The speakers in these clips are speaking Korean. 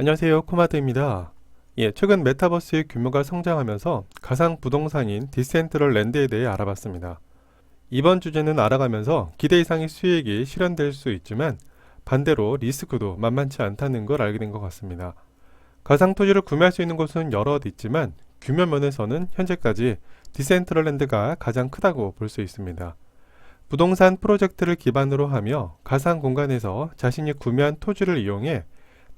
안녕하세요. 코마드입니다. 예, 최근 메타버스의 규모가 성장하면서 가상 부동산인 디센트럴 랜드에 대해 알아봤습니다. 이번 주제는 알아가면서 기대 이상의 수익이 실현될 수 있지만 반대로 리스크도 만만치 않다는 걸 알게 된 것 같습니다. 가상 토지를 구매할 수 있는 곳은 여럿 있지만 규모 면에서는 현재까지 디센트럴 랜드가 가장 크다고 볼 수 있습니다. 부동산 프로젝트를 기반으로 하며 가상 공간에서 자신이 구매한 토지를 이용해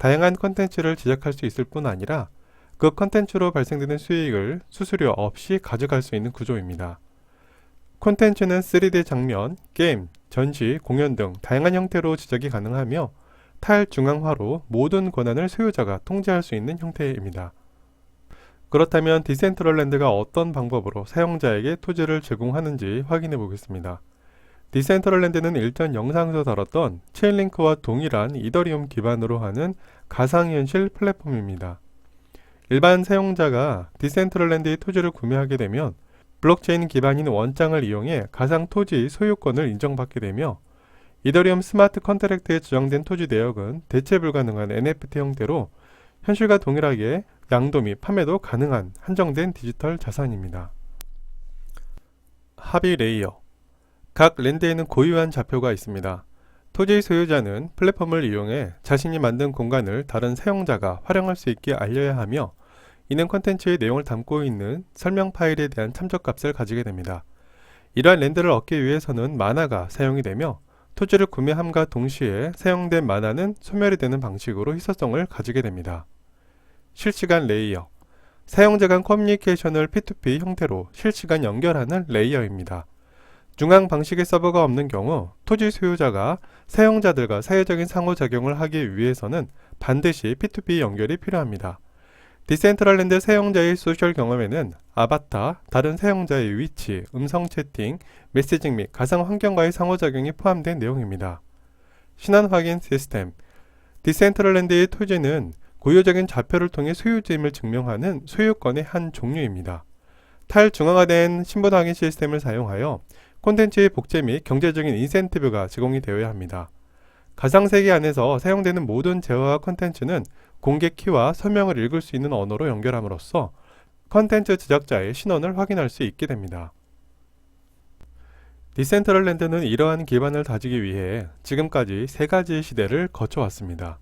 다양한 컨텐츠를 제작할 수 있을 뿐 아니라 그 컨텐츠로 발생되는 수익을 수수료 없이 가져갈 수 있는 구조입니다. 콘텐츠는 3D 장면, 게임, 전시, 공연 등 다양한 형태로 제작이 가능하며 탈중앙화로 모든 권한을 소유자가 통제할 수 있는 형태입니다. 그렇다면 디센트럴랜드가 어떤 방법으로 사용자에게 토지를 제공하는지 확인해 보겠습니다. 디센트럴랜드는 일전 영상에서 다뤘던 체인링크와 동일한 이더리움 기반으로 하는 가상현실 플랫폼입니다. 일반 사용자가 디센트럴랜드의 토지를 구매하게 되면 블록체인 기반인 원장을 이용해 가상 토지 소유권을 인정받게 되며 이더리움 스마트 컨트랙트에 저장된 토지 내역은 대체 불가능한 NFT 형태로 현실과 동일하게 양도 및 판매도 가능한 한정된 디지털 자산입니다. 합의 레이어 각 랜드에는 고유한 좌표가 있습니다. 토지 소유자는 플랫폼을 이용해 자신이 만든 공간을 다른 사용자가 활용할 수 있게 알려야 하며 이는 콘텐츠의 내용을 담고 있는 설명 파일에 대한 참조값을 가지게 됩니다. 이러한 랜드를 얻기 위해서는 만화가 사용이 되며 토지를 구매함과 동시에 사용된 만화는 소멸이 되는 방식으로 희소성을 가지게 됩니다. 실시간 레이어 사용자 간 커뮤니케이션을 P2P 형태로 실시간 연결하는 레이어입니다. 중앙 방식의 서버가 없는 경우 토지 소유자가 사용자들과 사회적인 상호작용을 하기 위해서는 반드시 P2P 연결이 필요합니다. 디센트럴랜드 사용자의 소셜 경험에는 아바타, 다른 사용자의 위치, 음성 채팅, 메시징 및 가상 환경과의 상호작용이 포함된 내용입니다. 신원 확인 시스템 디센트럴랜드의 토지는 고유적인 좌표를 통해 소유주임을 증명하는 소유권의 한 종류입니다. 탈중앙화된 신분 확인 시스템을 사용하여 콘텐츠의 복제 및 경제적인 인센티브가 제공이 되어야 합니다. 가상세계 안에서 사용되는 모든 재화와 콘텐츠는 공개 키와 설명을 읽을 수 있는 언어로 연결함으로써 컨텐츠 제작자의 신원을 확인할 수 있게 됩니다. 디센트럴랜드는 이러한 기반을 다지기 위해 지금까지 세 가지의 시대를 거쳐왔습니다.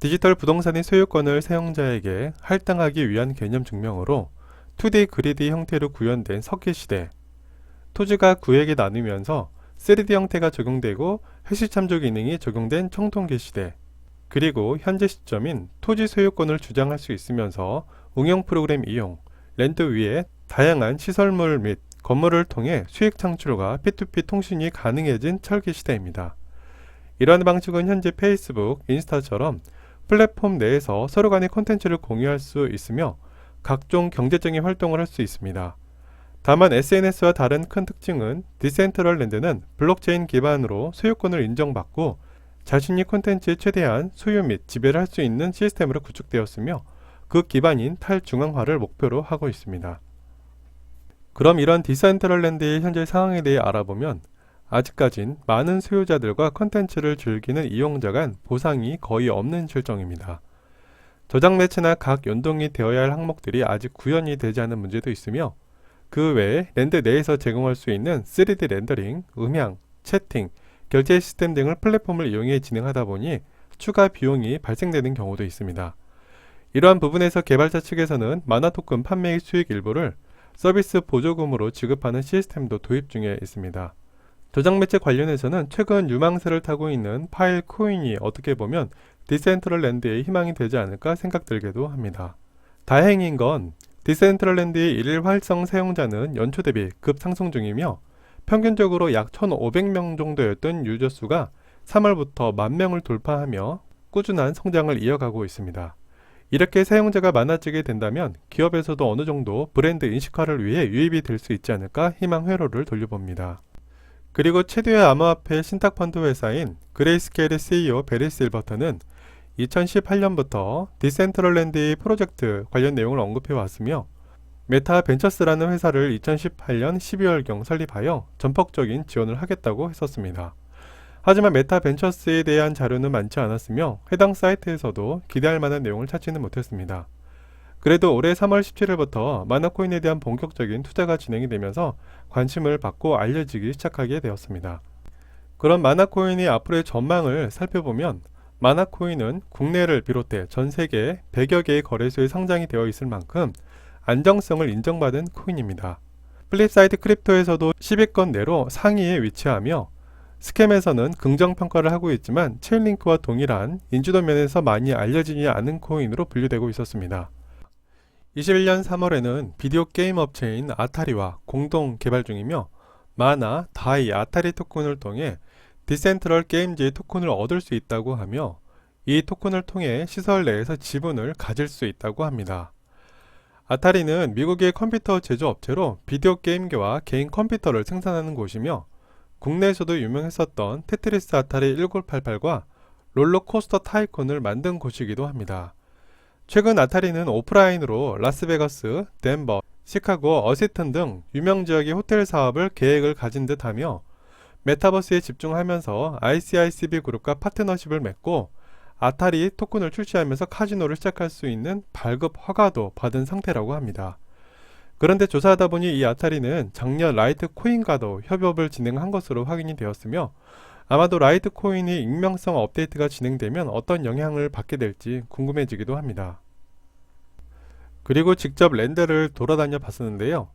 디지털 부동산의 소유권을 사용자에게 할당하기 위한 개념 증명으로 2D 그리드 형태로 구현된 석기 시대, 토지가 구에게 나누면서 3D 형태가 적용되고 해시 참조 기능이 적용된 청통기 시대, 그리고 현재 시점인 토지 소유권을 주장할 수 있으면서 응용 프로그램 이용, 랜드 위에 다양한 시설물 및 건물을 통해 수익 창출과 P2P 통신이 가능해진 철기 시대입니다. 이러한 방식은 현재 페이스북, 인스타처럼 플랫폼 내에서 서로 간의 콘텐츠를 공유할 수 있으며 각종 경제적인 활동을 할 수 있습니다. 다만 SNS와 다른 큰 특징은 디센트럴랜드는 블록체인 기반으로 소유권을 인정받고 자신이 콘텐츠의 최대한 소유 및 지배를 할 수 있는 시스템으로 구축되었으며 그 기반인 탈중앙화를 목표로 하고 있습니다. 그럼 이런 디센트럴랜드의 현재 상황에 대해 알아보면 아직까진 많은 소유자들과 콘텐츠를 즐기는 이용자 간 보상이 거의 없는 실정입니다. 저장 매체나 각 연동이 되어야 할 항목들이 아직 구현이 되지 않은 문제도 있으며 그 외에 랜드 내에서 제공할 수 있는 3D 렌더링, 음향, 채팅, 결제 시스템 등을 플랫폼을 이용해 진행하다 보니 추가 비용이 발생되는 경우도 있습니다. 이러한 부분에서 개발자 측에서는 만화 토큰 판매의 수익 일부를 서비스 보조금으로 지급하는 시스템도 도입 중에 있습니다. 저장 매체 관련해서는 최근 유망세를 타고 있는 파일 코인이 어떻게 보면 디센트럴 랜드의 희망이 되지 않을까 생각 들기도 합니다. 다행인 건 디센트럴랜드의 일일 활성 사용자는 연초 대비 급상승 중이며 평균적으로 약 1,500명 정도였던 유저 수가 3월부터 만 명을 돌파하며 꾸준한 성장을 이어가고 있습니다. 이렇게 사용자가 많아지게 된다면 기업에서도 어느 정도 브랜드 인식화를 위해 유입이 될 수 있지 않을까 희망 회로를 돌려봅니다. 그리고 최대의 암호화폐 신탁펀드 회사인 그레이스케일의 CEO 베리 실버터는 2018년부터 디센트럴랜드의 프로젝트 관련 내용을 언급해 왔으며 메타 벤처스라는 회사를 2018년 12월경 설립하여 전폭적인 지원을 하겠다고 했었습니다. 하지만 메타 벤처스에 대한 자료는 많지 않았으며 해당 사이트에서도 기대할 만한 내용을 찾지는 못했습니다. 그래도 올해 3월 17일부터 마나코인에 대한 본격적인 투자가 진행이 되면서 관심을 받고 알려지기 시작하게 되었습니다. 그런 마나코인의 앞으로의 전망을 살펴보면 마나코인은 국내를 비롯해 전 세계 100여 개의 거래소에 상장이 되어 있을 만큼 안정성을 인정받은 코인입니다. 플립사이드 크립토에서도 10위권 내로 상위에 위치하며 스캠에서는 긍정평가를 하고 있지만 체인링크와 동일한 인지도 면에서 많이 알려지지 않은 코인으로 분류되고 있었습니다. 21년 3월에는 비디오 게임 업체인 아타리와 공동 개발 중이며 마나, 다이, 아타리 토큰을 통해 디센트럴 게임즈의 토큰을 얻을 수 있다고 하며 이 토큰을 통해 시설 내에서 지분을 가질 수 있다고 합니다. 아타리는 미국의 컴퓨터 제조업체로 비디오 게임기와 개인 컴퓨터를 생산하는 곳이며 국내에서도 유명했었던 테트리스 아타리 1988과 롤러코스터 타이콘을 만든 곳이기도 합니다. 최근 아타리는 오프라인으로 라스베가스, 덴버, 시카고, 어시튼 등 유명 지역의 호텔 사업을 계획을 가진 듯 하며 메타버스에 집중하면서 ICICB 그룹과 파트너십을 맺고 아타리 토큰을 출시하면서 카지노를 시작할 수 있는 발급 허가도 받은 상태라고 합니다. 그런데 조사하다 보니 이 아타리는 작년 라이트 코인과도 협업을 진행한 것으로 확인이 되었으며 아마도 라이트 코인이 익명성 업데이트가 진행되면 어떤 영향을 받게 될지 궁금해지기도 합니다. 그리고 직접 랜드를 돌아다녀 봤었는데요.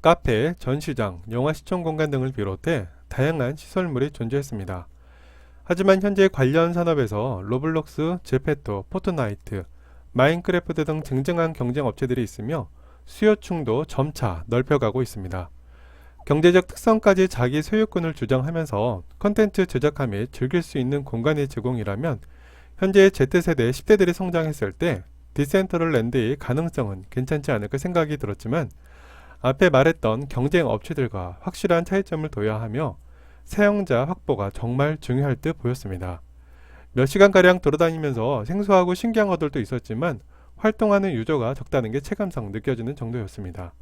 카페, 전시장, 영화 시청 공간 등을 비롯해 다양한 시설물이 존재했습니다. 하지만 현재 관련 산업에서 로블록스, 제페토, 포트나이트, 마인크래프트 등 쟁쟁한 경쟁 업체들이 있으며 수요층도 점차 넓혀가고 있습니다. 경제적 특성까지 자기 소유권을 주장하면서 컨텐츠 제작함 및 즐길 수 있는 공간의 제공이라면 현재 Z세대 10대들이 성장했을 때 디센트럴 랜드의 가능성은 괜찮지 않을까 생각이 들었지만 앞에 말했던 경쟁 업체들과 확실한 차이점을 둬야 하며 사용자 확보가 정말 중요할 듯 보였습니다. 몇 시간가량 돌아다니면서 생소하고 신기한 것들도 있었지만 활동하는 유저가 적다는 게 체감상 느껴지는 정도였습니다.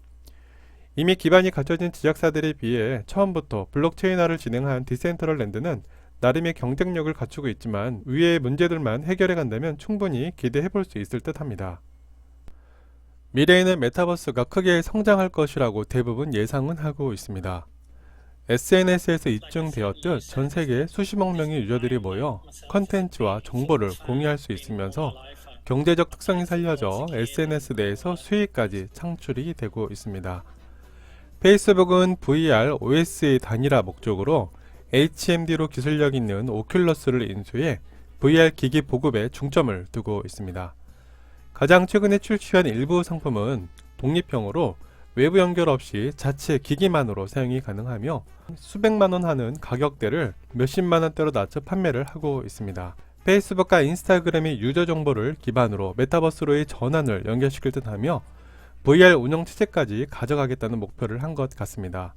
이미 기반이 갖춰진 제작사들에 비해 처음부터 블록체인화를 진행한 디센트럴 랜드는 나름의 경쟁력을 갖추고 있지만 위의 문제들만 해결해 간다면 충분히 기대해 볼 수 있을 듯 합니다. 미래에는 메타버스가 크게 성장할 것이라고 대부분 예상은 하고 있습니다. SNS에서 입증되었듯 전 세계 수십억 명의 유저들이 모여 컨텐츠와 정보를 공유할 수 있으면서 경제적 특성이 살려져 SNS 내에서 수익까지 창출이 되고 있습니다. 페이스북은 VR, OS의 단일화 목적으로 HMD로 기술력 있는 오큘러스를 인수해 VR 기기 보급에 중점을 두고 있습니다. 가장 최근에 출시한 일부 상품은 독립형으로 외부 연결 없이 자체 기기만으로 사용이 가능하며 수백만 원 하는 가격대를 몇십만 원대로 낮춰 판매를 하고 있습니다. 페이스북과 인스타그램의 유저 정보를 기반으로 메타버스로의 전환을 연결시킬 듯 하며 VR 운영 체제까지 가져가겠다는 목표를 한 것 같습니다.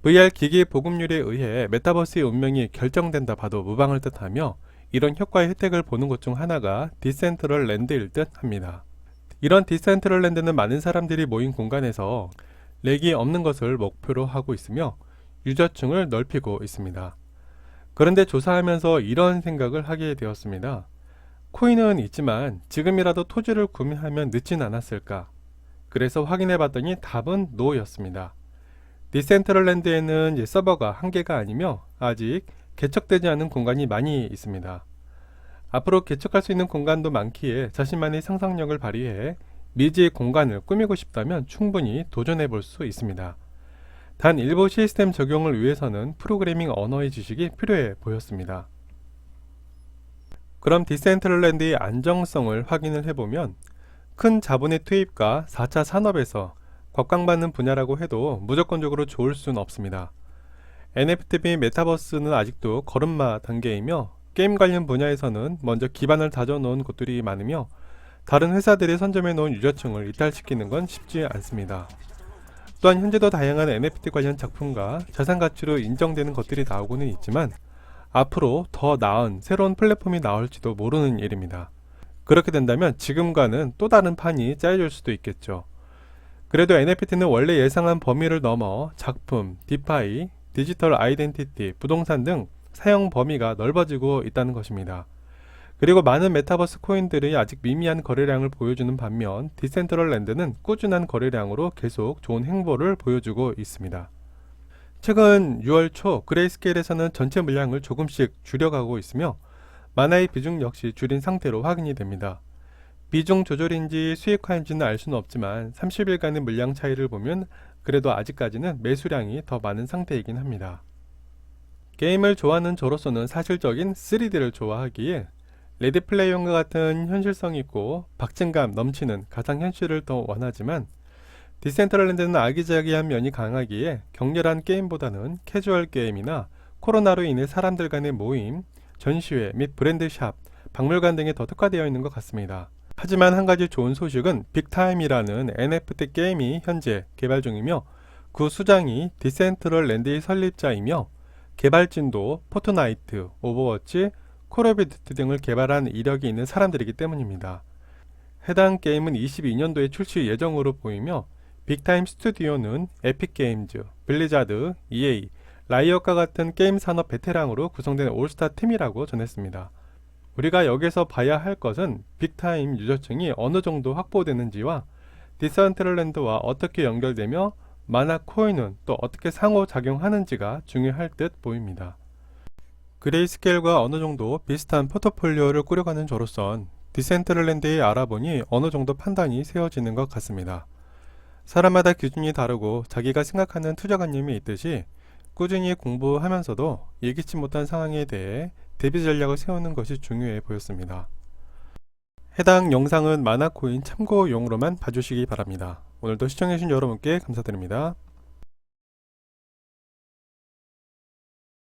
VR 기기 보급률에 의해 메타버스의 운명이 결정된다 봐도 무방할 듯 하며 이런 효과의 혜택을 보는 것중 하나가 디센트럴 랜드일 듯 합니다. 이런 디센트럴 랜드는 많은 사람들이 모인 공간에서 렉이 없는 것을 목표로 하고 있으며 유저층을 넓히고 있습니다. 그런데 조사하면서 이런 생각을 하게 되었습니다. 코인은 있지만 지금이라도 토지를 구매하면 늦진 않았을까? 그래서 확인해 봤더니 답은 노였습니다. 디센트럴랜드에는 서버가 한 개가 아니며 아직 개척되지 않은 공간이 많이 있습니다. 앞으로 개척할 수 있는 공간도 많기에 자신만의 상상력을 발휘해 미지의 공간을 꾸미고 싶다면 충분히 도전해 볼 수 있습니다. 단 일부 시스템 적용을 위해서는 프로그래밍 언어의 지식이 필요해 보였습니다. 그럼 디센트럴랜드의 안정성을 확인을 해보면 큰 자본의 투입과 4차 산업에서 곽광받는 분야라고 해도 무조건적으로 좋을 수는 없습니다. NFT 및 메타버스는 아직도 걸음마 단계이며 게임 관련 분야에서는 먼저 기반을 다져놓은 곳들이 많으며 다른 회사들이 선점해 놓은 유저층을 이탈시키는 건 쉽지 않습니다. 또한 현재도 다양한 NFT 관련 작품과 자산 가치로 인정되는 것들이 나오고는 있지만 앞으로 더 나은 새로운 플랫폼이 나올지도 모르는 일입니다. 그렇게 된다면 지금과는 또 다른 판이 짜여질 수도 있겠죠. 그래도 NFT는 원래 예상한 범위를 넘어 작품, 디파이, 디지털 아이덴티티, 부동산 등 사용 범위가 넓어지고 있다는 것입니다. 그리고 많은 메타버스 코인들이 아직 미미한 거래량을 보여주는 반면 디센트럴랜드는 꾸준한 거래량으로 계속 좋은 행보를 보여주고 있습니다. 최근 6월 초 그레이스케일에서는 전체 물량을 조금씩 줄여가고 있으며 만화의 비중 역시 줄인 상태로 확인이 됩니다. 비중 조절인지 수익화인지는 알 수는 없지만 30일간의 물량 차이를 보면 그래도 아직까지는 매수량이 더 많은 상태이긴 합니다. 게임을 좋아하는 저로서는 사실적인 3D를 좋아하기에 레디 플레이온과 같은 현실성 있고 박진감 넘치는 가상현실을 더 원하지만 디센트럴랜드는 아기자기한 면이 강하기에 격렬한 게임보다는 캐주얼 게임이나 코로나로 인해 사람들 간의 모임, 전시회 및 브랜드샵, 박물관 등에 더 특화되어 있는 것 같습니다. 하지만 한 가지 좋은 소식은 빅타임이라는 NFT 게임이 현재 개발 중이며 그 수장이 디센트럴 랜드의 설립자이며 개발진도 포트나이트, 오버워치, 콜 오브 듀티 등을 개발한 이력이 있는 사람들이기 때문입니다. 해당 게임은 22년도에 출시 예정으로 보이며 빅타임 스튜디오는 에픽게임즈, 블리자드, EA, 라이엇과 같은 게임 산업 베테랑으로 구성된 올스타 팀이라고 전했습니다. 우리가 여기서 봐야 할 것은 빅타임 유저층이 어느 정도 확보되는지와 디센트럴랜드와 어떻게 연결되며 만화 코인은 또 어떻게 상호작용하는지가 중요할 듯 보입니다. 그레이스케일과 어느 정도 비슷한 포트폴리오를 꾸려가는 저로선 디센트럴랜드의 알아보니 어느 정도 판단이 세워지는 것 같습니다. 사람마다 기준이 다르고 자기가 생각하는 투자관념이 있듯이 꾸준히 공부하면서도 예기치 못한 상황에 대해 대비 전략을 세우는 것이 중요해 보였습니다. 해당 영상은 만화코인 참고용으로만 봐주시기 바랍니다. 오늘도 시청해주신 여러분께 감사드립니다.